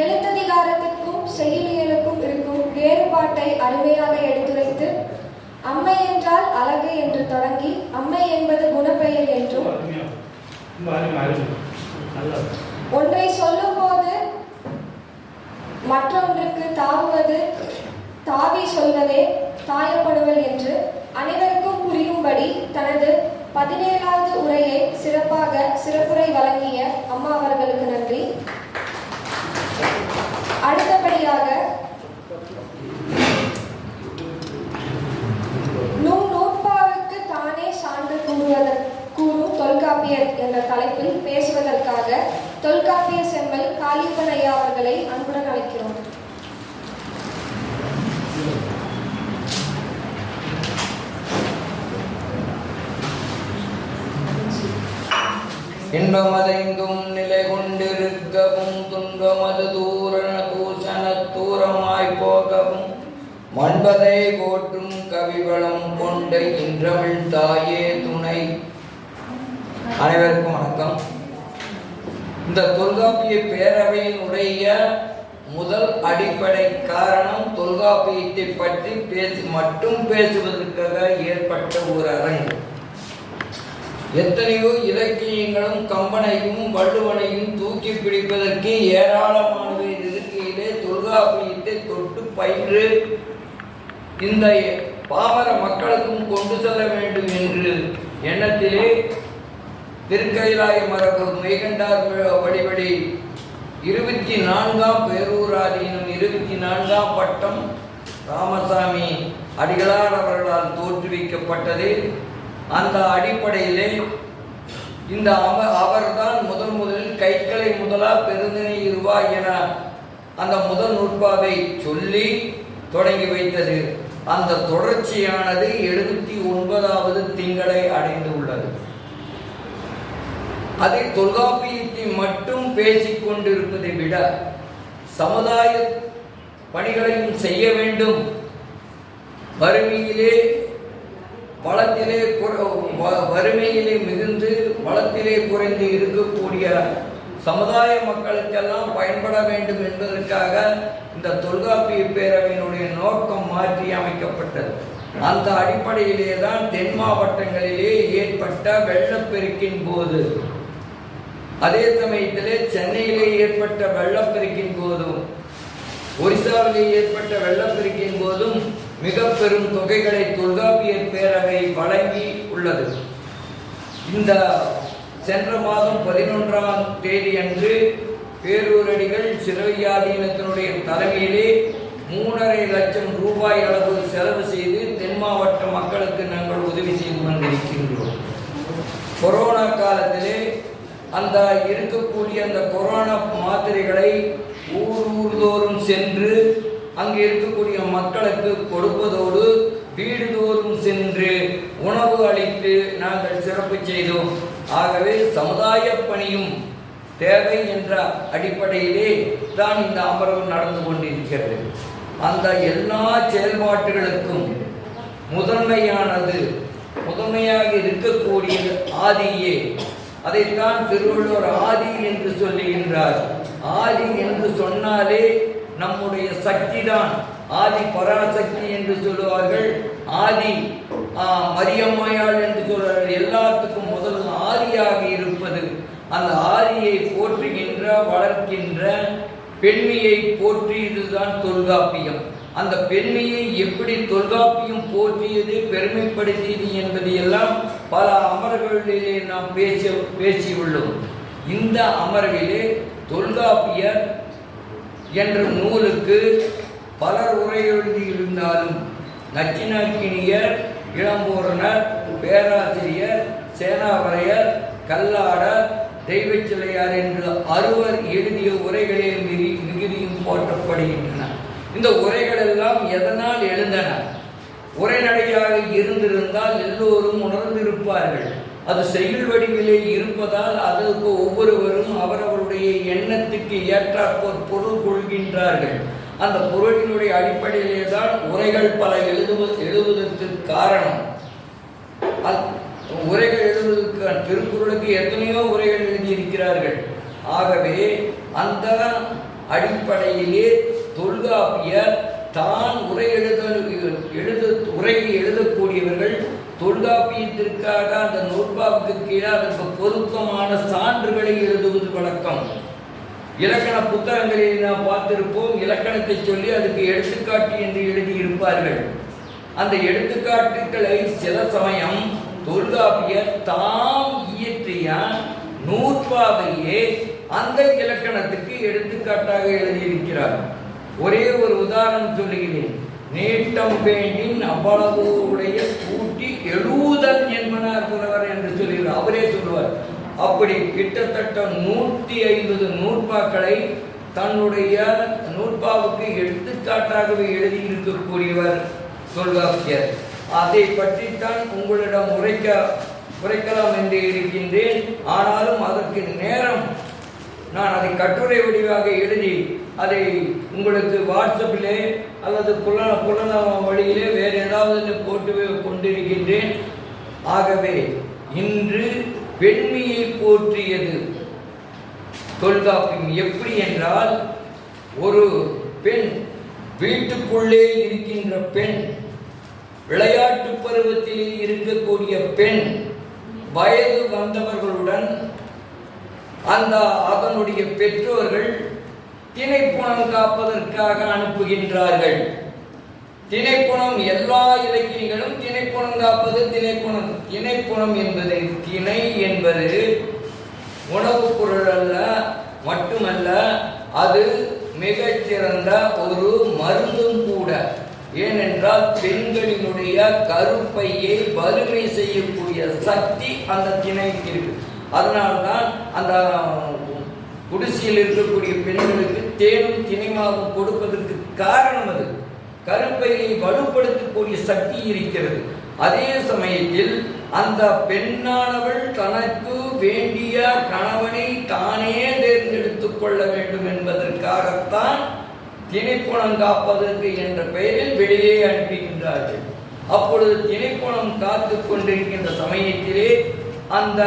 எழுத்ததிகாரத்திற்கும் செய்யுளியலுக்கும் இருக்கும் வேறுபாட்டை அருமையாக எடுத்துரைத்து அம்மை என்றால் அழகு என்று தொடங்கி அம்மை என்பது குணப்பெயர் என்றும் ஒன்றை சொல்லும் போது ஒன்றை சொல்லும்போது மற்றொன்றுக்கு தாவுவது தாவி சொல்வதே தாயப்படுவல் என்று அனைவருக்கும் புரியும்படி தனது பதினேழாவது உரையை சிறப்பாக சிறப்புரை வழங்கிய அம்மா அவர்களுக்கு நன்றி அடுத்தபடியாக நும் நூற்பாவுக்கு தானே சான்று கூறுவதற் கூறும் தொல்காப்பியர் என்ற தலைப்பில் பேசுவதற்காக தொல்காப்பிய செம்மல் காளிப்பன் ஐயா அவர்களை அன்புடன் அழைக்கிறோம். இன்பமதைந்தும் நிலை கொண்டிருக்கவும் துன்பமது தூரண தூசண தூரமாய் போகவும் மண்பதை போற்றும் கவிவளம் கொண்ட இன்றமிழ் தாயே துணை. அனைவருக்கும் வணக்கம். இந்த தொல்காப்பிய பேரவையினுடைய முதல் அடிப்படை காரணம் தொல்காப்பியத்தை பற்றி பேசி மட்டும் பேசுவதற்காக ஏற்பட்ட ஒரு அரங்கு. எத்தனையோ இலக்கியங்களும் கம்பனையும் வள்ளுவனையும் தூக்கி பிடிப்பதற்கு ஏராளமானவை இருக்கையிலே தொல்காப்பியத்தை தொட்டு பயின்று இந்த பாமர மக்களுக்கும் கொண்டு செல்ல வேண்டும் என்று எண்ணத்திலே திருக்கைலாய மரபு மெய்கண்டார் வழிபடி இருபத்தி நான்காம் பேரூராதீனம் இருபத்தி நான்காம் பட்டம் ராமசாமி அடிகளார் அவர்களால் தோற்றுவிக்கப்பட்டது. அந்த அடிப்படையிலே இந்த அம அவர்தான் முதன் முதலில் கைகளை முதலா பெருந்தினை இருவா என அந்த முதல் நுட்பாவை சொல்லி தொடங்கி வைத்தது. அந்த தொடர்ச்சியானது எழுபத்தி ஒன்பதாவது திங்களை அடைந்து உள்ளது. அதை தொல்காப்பியத்தை மட்டும் பேசிக்கொண்டிருப்பதை விட சமுதாய பணிகளையும் செய்ய வேண்டும். வறுமையிலே வளத்திலே குற- வ- வறுமையிலே மிகுந்து வளத்திலே குறைந்து இருக்கக்கூடிய சமுதாய மக்களுக்கெல்லாம் பயன்பட வேண்டும் என்பதற்காக இந்த தொல்காப்பிய பேரவையினுடைய நோக்கம் மாற்றி அமைக்கப்பட்டது. அந்த அடிப்படையிலே தான் தென் மாவட்டங்களிலே ஏற்பட்ட வெள்ளப்பெருக்கின் போது அதே சமயத்திலே சென்னையிலே ஏற்பட்ட வெள்ளப்பெருக்கின் போதும் ஒரிசாவிலே ஏற்பட்ட வெள்ளப்பெருக்கின் போதும் மிக பெரும் தொகைகளை தொல்காப்பியர் பேரவை வழங்கி உள்ளது. இந்த சென்ற மாதம் பதினொன்றாம் தேதி அன்று பேரூரடிகள் சிறவியாதீனத்தினுடைய தலைமையிலே மூணரை லட்சம் ரூபாய் அளவு செலவு செய்து தென் மாவட்ட மக்களுக்கு நாங்கள் உதவி செய்து கொண்டிருக்கின்றோம் கொரோனா காலத்திலே அந்த இருக்கக்கூடிய அந்த கொரோனா மாத்திரைகளை ஊர் ஊர்தோறும் சென்று அங்கு இருக்கக்கூடிய மக்களுக்கு கொடுப்பதோடு வீடுதோறும் சென்று உணவு அளித்து நாங்கள் சிறப்பு செய்தோம். ஆகவே சமுதாய பணியும் தேவை என்ற அடிப்படையிலே தான் இந்த அமர்வு நடந்து கொண்டிருக்கிறது. அந்த எல்லா செயல்பாட்டுகளுக்கும் முதன்மையானது முதன்மையாக இருக்கக்கூடியது ஆதியே அதைத்தான் திருவள்ளுவர் ஆதி என்று சொல்லுகின்றார். ஆதி என்று சொன்னாலே நம்முடைய சக்தி தான் ஆதி பராசக்தி என்று சொல்லுவார்கள். ஆதி மரியம்மையாள் என்று சொல்வார்கள். எல்லாத்துக்கும் முதல் ஆதியாக இருப்பது. அந்த ஆதியை போற்றுகின்ற வளர்க்கின்ற பெண்மையை போற்றியதுதான் தொல்காப்பியம். அந்த பெண்மையை எப்படி தொல்காப்பியம் போற்றியது பெருமைப்படுத்தியது என்பதையெல்லாம் பல அமர்வுகளிலே நாம் பேசி பேசியுள்ளோம். இந்த அமர்விலே தொல்காப்பியர் என்ற நூலுக்கு பலர் உரை எழுதியிருந்தாலும் நச்சினாக்கினியர் இளம்பூரணர் பேராசிரியர் சேனாவரையர் கல்லாடர் தெய்வச்சிலையார் என்று அறுவர் எழுதிய உரைகளே மிகி மிகுதியும் போற்றப்படுகின்றன. இந்த உரைகள் எல்லாம் எதனால் எழுந்தன? உரைநடையாக இருந்திருந்தால் எல்லோரும் உணர்ந்திருப்பார்கள். அது செயல் வடிவிலே இருப்பதால் அதற்கு ஒவ்வொருவரும் அவரவருடைய எண்ணத்துக்கு ஏற்றாற்போர் பொருள் கொள்கின்றார்கள். அந்த பொருளினுடைய அடிப்படையிலே தான் உரைகள் பல எழுதுவது எழுதுவதற்கு காரணம். உரைகள் எழுதுவதற்கு திருக்குறளுக்கு எத்தனையோ உரைகள் எழுதியிருக்கிறார்கள். ஆகவே அந்த அடிப்படையிலே தொல்காப்பியர் தான் உரை எழுத எழுத உரையை எழுதக்கூடியவர்கள் தொல்காப்பியத்திற்காக அந்த நூற்பாவுக்கு கீழே அதற்கு பொருத்தமான சான்றுகளை எழுதுவது வழக்கம். இலக்கண புத்தகங்களில் நாம் பார்த்திருப்போம் இலக்கணத்தை சொல்லி அதுக்கு எடுத்துக்காட்டு என்று எழுதியிருப்பார்கள். அந்த எடுத்துக்காட்டுகளை சில சமயம் தொல்காப்பியர் தாம் இயற்றிய நூற்பாவையே அந்த இலக்கணத்துக்கு எடுத்துக்காட்டாக எழுதியிருக்கிறார். ஒரே ஒரு உதாரணம் சொல்லுகிறேன். நீட்டம் வேண்டின் அவ்வளவு உடைய கூட்டி எழுதல் என்பனார் புலவர் என்று சொல்கிறார் அவரே சொல்லுவார் அப்படி கிட்டத்தட்ட நூற்றி ஐம்பது நூற்பாக்களை தன்னுடைய நூற்பாவுக்கு எடுத்துக்காட்டாகவே எழுதியிருக்கக்கூடியவர் சொல்வாக்கியர். அதை பற்றித்தான் உங்களிடம் உரைக்க உரைக்கலாம் என்று இருக்கின்றேன். ஆனாலும் அதற்கு நேரம் நான் அதை கட்டுரை வடிவாக எழுதி அதை உங்களுக்கு வாட்ஸ்அப்பிலே அல்லது புலன புலன வழியிலே வேறு ஏதாவது போட்டு கொண்டிருக்கின்றேன். ஆகவே இன்று பெண்மையை போற்றியது தொல்காப்பியம். எப்படி என்றால் ஒரு பெண் வீட்டுக்குள்ளே இருக்கின்ற பெண் விளையாட்டு பருவத்தில் இருக்கக்கூடிய பெண் வயது வந்தவர்களுடன் அந்த அதனுடைய பெற்றோர்கள் திணைப்புணம் காப்பதற்காக அனுப்புகின்றார்கள். திணைப்புணம் எல்லா இலக்கியங்களும் திணைப்புணம் காப்பது திணைப்புணம் திணைப்புணம் என்பது திணை என்பது உணவுப் பொருள் அல்ல மட்டுமல்ல அது மிகச்சிறந்த ஒரு மருந்தும் கூட. ஏனென்றால் பெண்களினுடைய கருப்பையை வலிமை செய்யக்கூடிய சக்தி அந்த திணைக்கு இருக்கு. அதனால்தான் அந்த குடிசையில் இருக்கக்கூடிய பெண்களுக்கு தேனும் திணைமாவும் கொடுப்பதற்கு காரணம் அது. கருப்பையை வலுப்படுத்தக்கூடிய சக்தி இருக்கிறது. அதே சமயத்தில் அந்த பெண்ணானவள் தனக்கு வேண்டிய கணவனை தானே தேர்ந்தெடுத்து கொள்ள வேண்டும் என்பதற்காகத்தான் திணைப்புணம் காப்பதற்கு என்ற பெயரில் வெளியே அனுப்புகின்றார்கள் அப்பொழுது திணைப்புணம் காத்து கொண்டிருக்கின்ற சமயத்திலே அந்த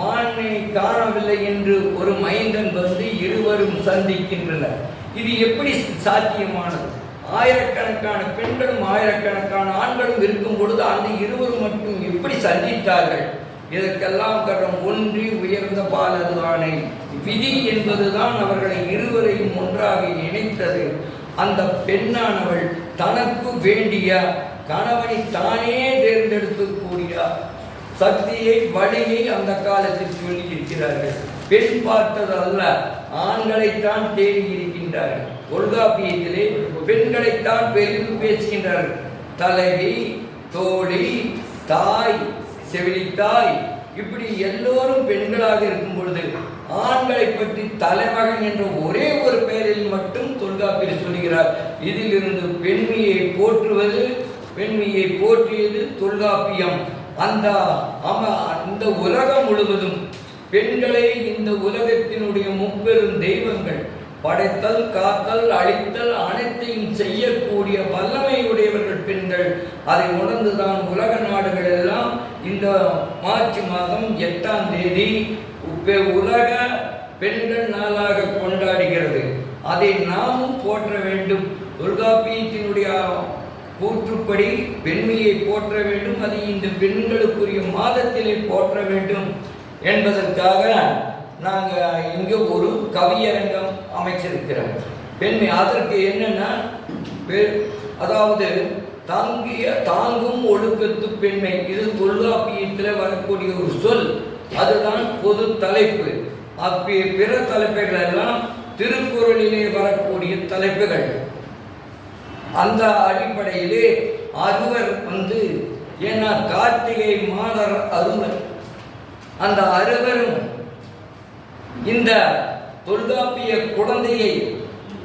மானை காணவில்லை என்று ஒரு மைந்தன் வந்து இருவரும் சந்திக்கின்றனர். இது எப்படி சாத்தியமானது? ஆயிரக்கணக்கான பெண்களும் ஆயிரக்கணக்கான ஆண்களும் இருக்கும் பொழுது அந்த இருவரும் மட்டும் எப்படி சந்தித்தார்கள்? இதற்கெல்லாம் கரம் ஒன்றி உயர்ந்த பாலது ஆணை. விதி என்பதுதான் அவர்களை இருவரையும் ஒன்றாக இணைத்தது. அந்த பெண்ணானவள் தனக்கு வேண்டிய கணவனை தானே தேர்ந்தெடுக்கக்கூடிய சக்தியை வழியை அந்த காலத்தில் சொல்லி இருக்கிறார்கள் பெண் பார்த்தது அல்ல ஆண்களைத்தான் தேடி இருக்கின்றார்கள். தொல்காப்பியத்திலே பெண்களைத்தான் பெரிதும் பேசுகின்றார்கள். தலைவி தோழி தாய் செவிலித்தாய் இப்படி எல்லோரும் பெண்களாக இருக்கும் பொழுது ஆண்களை பற்றி தலைமகன் என்ற ஒரே ஒரு பெயரில் மட்டும் தொல்காப்பியர் சொல்கிறார் இதிலிருந்து பெண்மையை போற்றுவது பெண்மையை போற்றியது தொல்காப்பியம். அந்த இந்த உலகம் முழுவதும் பெண்களை இந்த உலகத்தினுடைய முப்பெரும் தெய்வங்கள் படைத்தல் காத்தல் அழித்தல் அனைத்தையும் செய்யக்கூடிய வல்லமையுடையவர்கள் பெண்கள். அதை உணர்ந்துதான் உலக நாடுகள் எல்லாம் இந்த மார்ச் மாதம் எட்டாம் தேதி உலக பெண்கள் நாளாக கொண்டாடுகிறது. அதை நாமும் போற்ற வேண்டும். தொல்காப்பியத்தினுடைய கூற்றுப்படி பெண்மையை போற்ற வேண்டும் அது இந்த பெண்களுக்குரிய மாதத்திலே போற்ற வேண்டும் என்பதற்காக நாங்கள் இங்கே ஒரு கவியரங்கம் அமைச்சிருக்கிறோம். பெண்மை அதற்கு என்னன்னா அதாவது தாங்கிய தாங்கும் ஒழுக்கத்து பெண்மை இது தொல்காப்பியத்தில் வரக்கூடிய ஒரு சொல். அதுதான் பொது தலைப்பு. அப்ப பிற தலைப்புகள் எல்லாம் திருக்குறளிலே வரக்கூடிய தலைப்புகள். அந்த அடிப்படையிலே அறுவர் வந்து ஏன்னா கார்த்திகை மாதர் அறுவர் அந்த அறுவரும் இந்த தொல்காப்பிய குழந்தையை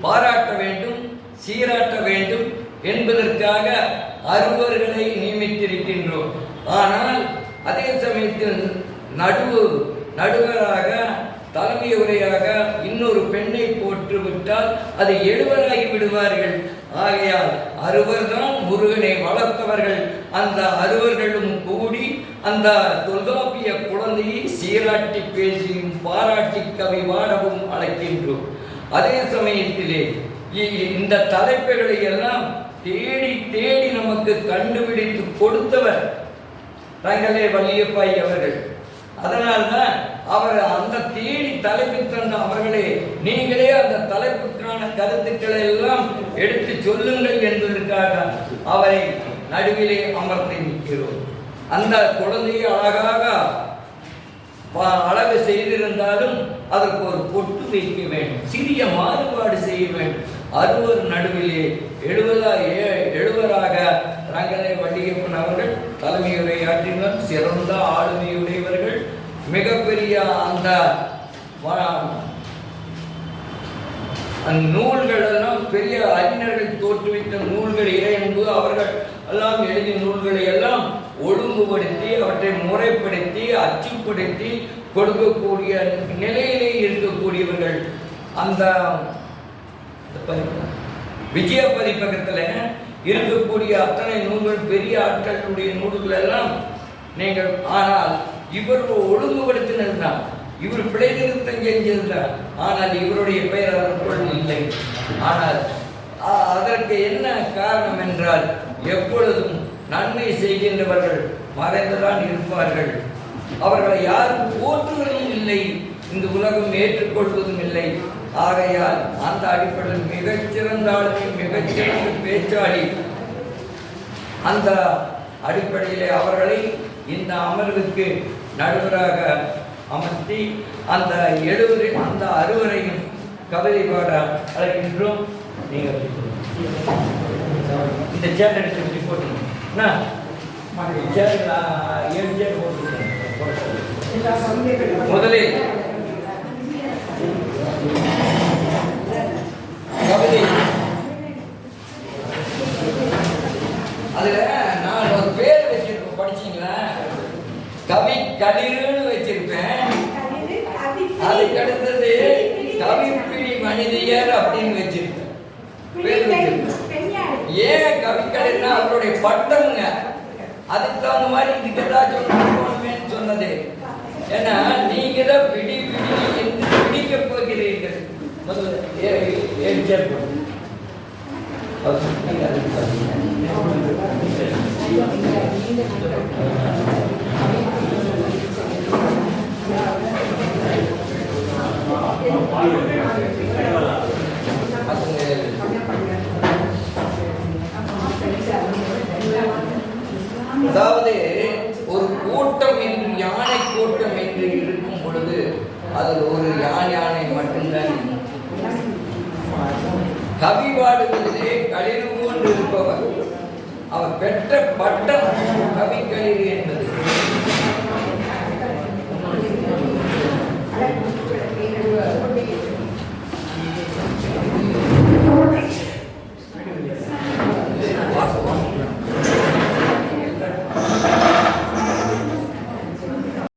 பாராட்ட வேண்டும் சீராட்ட வேண்டும் என்பதற்காக அறுவர்களை நியமித்திருக்கின்றோம். ஆனால் அதே சமயத்தில் நடுவு நடுவராக தலைமை உரையாக இன்னொரு பெண்ணை போற்றுவிட்டால் அது எழுவராகி விடுவார்கள். ஆகையால் அறுவர்தான் முருகனை வளர்த்தவர்கள். அந்த அறுவர்களும் கூடி அந்த தொல்காப்பிய குழந்தையை சீராட்டி பேசியும் பாராட்டி கவி பாடவும் அழைக்கின்றோம். அதே சமயத்திலே இந்த தலைப்புகளை எல்லாம் தேடி தேடி நமக்கு கண்டுபிடித்து கொடுத்தவர் ரங்கலே வள்ளியப்பாய் அவர்கள். அதனால்தான் அவர் அந்த தேடி தலைப்பு தந்த அவர்களே நீங்களே அந்த தலைப்புக்கான கருத்துக்களை எல்லாம் எடுத்து சொல்லுங்கள் என்பதற்காக அவரை நடுவிலே அமர்த்தி நிற்கிறோம். அந்த குழந்தையை அழகாக அளவு அழகு செய்திருந்தாலும் அதற்கு ஒரு பொட்டு வைக்க வேண்டும். சிறிய மாறுபாடு செய்ய வேண்டும். அறுவர் நடுவிலே எழுவதா ஏ- எழுவராக ரங்கனை வள்ளியப்பன் அவர்கள் தலைமையுரையாற்றினர் சிறந்த ஆளுமையுடையவர்கள். மிகப்பெரிய அந்த வ- அந்த நூல்கள் எல்லாம் பெரிய அறிஞர்கள் தோற்றுவித்த நூல்கள் இறையன்பு அவர்கள் எல்லாம் எழுதிய நூல்களை எல்லாம் ஒழுங்குபடுத்தி அவற்றை முறைப்படுத்தி அச்சுப்படுத்தி கொடுக்கக்கூடிய நிலையிலே இருக்கக்கூடியவர்கள். அந்த விஜய பதிப்பகத்தில் இருக்கக்கூடிய அத்தனை நூல்கள் பெரிய ஆட்களுடைய நூல்கள் எல்லாம் நீங்கள் ஆனால் இவர் ஒழுங்குபடுத்தினார் இவர் பிழை நிறுத்தம் செஞ்சிருந்தார் ஆனால் இவருடைய பெயர் அதற்குள் இல்லை. ஆனால் அதற்கு என்ன காரணம் என்றால் எப்பொழுதும் நன்மை செய்கின்றவர்கள் மறைந்துதான் இருப்பார்கள். அவர்களை யாரும் போற்றுவதும் இல்லை. இந்த உலகம் ஏற்றுக்கொள்வதும் இல்லை. ஆகையால் அந்த அடிப்படையில் மிகச்சிறந்த ஆளுமை மிகச்சிறந்த பேச்சாளி. அந்த அடிப்படையிலே அவர்களை இந்த அமர்வுக்கு நடுவராக அமர்த்தி அந்த எழுவரை அந்த அறுவரையும் கவிதை பாட அழைக்கின்றோம். நீங்கள் இந்த சேர் எடுத்து இப்படி போட்டுங்க என்ன? சேர் ஏழு சேர் போட்டுருக்கேன். முதலில் கவிதை அதுல நான் ஒரு பேர் வச்சிருப்பேன் படிச்சீங்களா கவி கதிர்னு வச்சிருப்பேன். அதுக்கு அடுத்தது கவிப்பிடி மனிதர் அப்படின்னு வச்சிருப்பேன். ஏன் கவிக்கலைன்னா அவருடைய பட்டம்ங்க. அதுக்கு தகுந்த மாதிரி இதுக்கு ஏதாச்சும் சொன்னது. ஏன்னா நீங்க தான் பிடி பிடி என்று பிடிக்க போகிறீர்கள். முதல்ல ஏ- ஏழு சேர் போடுங்க. அவர் சொன்னீங்க, அதுக்கு பாத்தீங்க. அதாவது ஒரு கூட்டம் என்று யானை கூட்டம் என்று இருக்கும் பொழுது அதில் ஒரு யானை யானை மட்டும்தான் கவி பாடுவதிலே களிறு போன்று இருப்பவர். அவர் பெற்ற பட்டம் கவி களிறு என்பது.